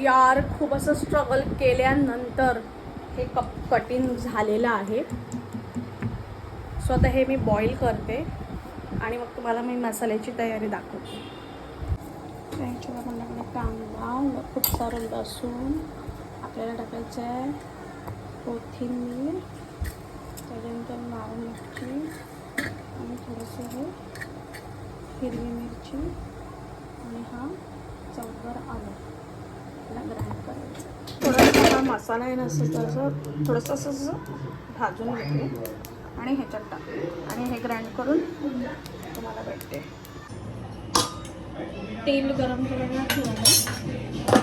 यार खूप असं स्ट्रगल केल्यानंतर हे कप कटिंग झालेलं आहे. सो आता हे मी बॉईल करते आणि मग तुम्हाला मी मसाल्याची तयारी दाखवते. त्याच्यात आपल्याकडे कांदा खूप सारं लसूण आपल्याला टाकायचं आहे कोथिंबीर त्याच्यानंतर लाल मिरची आणि थोडंसं हे हिरवी मिरची आणि हा चौकर आलं. त्याला ग्राइंड करायचं थोडासा मसाला आहे ना असं तसं थोडंसं असं असं भाजून घेते. आणि ह्याच्यात टाकते आणि हे ग्राइंड करून तुम्हाला भेटते. तेल गरम करायला ठेवलं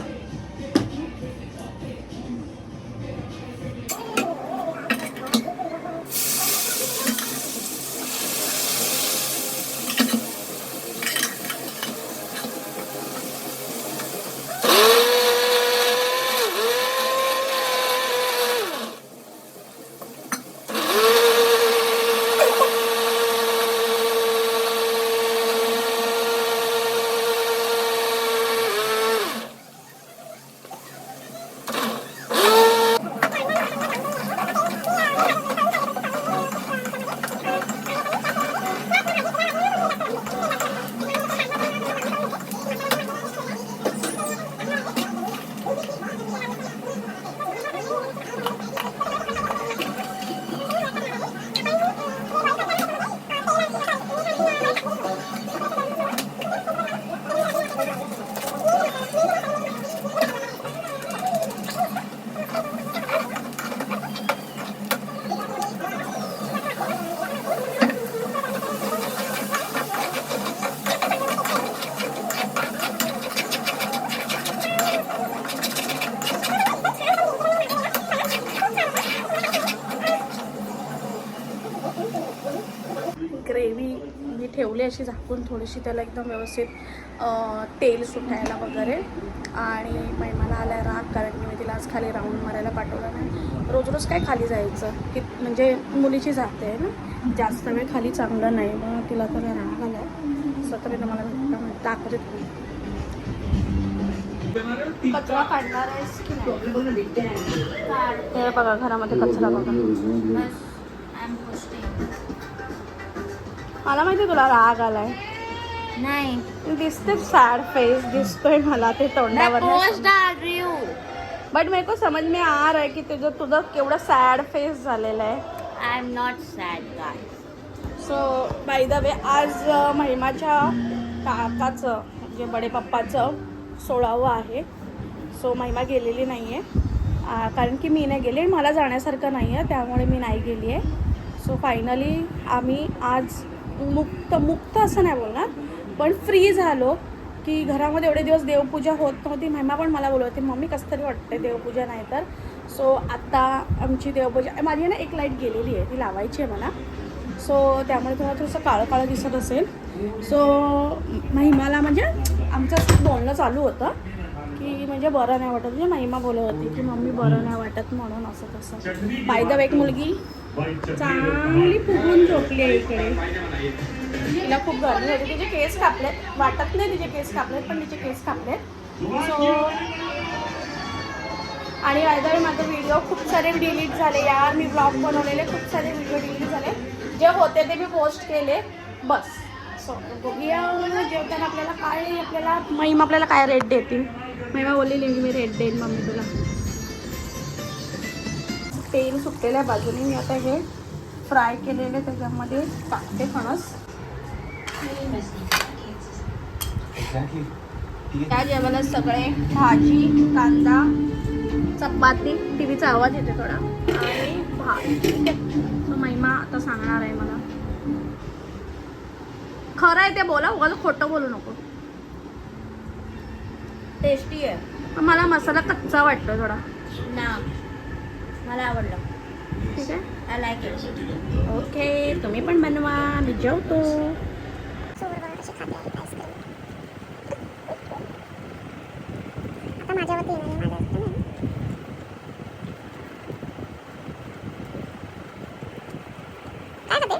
मी ठेवली अशी झाकून थोडीशी त्याला एकदम व्यवस्थित तेल सुटायला वगैरे. आणि महिमाला आला राग कारण की मी तिला आज खाली राऊंड मारायला पाठवलं नाही. रोज रोज काय खाली जायचं? की म्हणजे मुलीची जाते आहे ना? जास्त वेळ खाली चांगलं नाही. मग तिला तर राग आला सतरे मला दाखवते तुम्ही कचरा काढणार आहेस की नाही? हे बघा घरामध्ये कचरा बघा. मला माहिती आहे तुला राग आलाय. नहीं. दिसते सैड फेस दिसतोय मला ते तोंडावर. बट मेरे को समझ में आ रहा है की तुझं तुझं केवढं सॅड फेस झालेलं आहे. I am not sad guys so by the way आज महिमाच्या काकाचं म्हणजे बडे पप्पाचं सोळावं आहे. सो महिमा गेलेली नाही आहे कारण की मी नाही गेले मला जाण्यासारखं नाही आहे त्यामुळे मी नाही गेली आहे सो फायनली आम्ही आज मुक्त मुक्त असं नाही बोलणार. पण फ्री झालो की घरामध्ये एवढे दिवस देवपूजा होत नव्हती. महिमा पण मला बोलत होती मम्मी कसं तरी वाटते देवपूजा नाही तर? सो आत्ता आमची देवपूजा माझी ना एक लाइट गेलेली आहे ती लावायची आहे मला. सो त्यामुळे थोडं थोडंसं काळं काळं दिसत असेल. सो महिमाला म्हणजे आमचं असं बोलणं चालू होतं की म्हणजे बरं नाही वाटत. म्हणजे महिमा बोलत होती की मम्मी बरं नाही वाटत म्हणून असं तसं. पायदव एक मुलगी चांगली फुगून झोपली आहे इकडे. तिला खूप गरमी होती. तिचे केस कापलेत. वाटत नाही तिचे केस कापलेत पण तिचे केस कापलेत. सो आणि आयदर माझे व्हिडिओ खूप सारे डिलीट झाले. यार मी ब्लॉग बनवलेले खूप सारे व्हिडिओ डिलीट झाले. जे होते ते मी पोस्ट केले. बस. सो बघूया म्हणजे जेवताना आपल्याला काय आपल्याला महिमा आपल्याला काय रेट देतील? महिमा बोललेली मी रेट देईन मम्मी तुला. तेल सुटलेल्या बाजूने मी आता हे फ्राय केलेले त्याच्यामध्ये टाकते फणस. त्या जेवायला सगळे भाजी कांदा चपाती टीव्हीचा आवाज येते थोडा. आणि भात. ठीक आहे. तर महिमा आता सांगणार आहे मला. खरं आहे ते बोला उगाच खोटं बोलू नको. टेस्टी आहे. पण मला मसाला कच्चा वाटतो थोडा. ना. मला आवडलं. ठीक आहे. आय लाईक इट ओके तुम्ही पण बनवा मी जेवतो. आता माझ्यावरती येणार आहे, माझ्या काय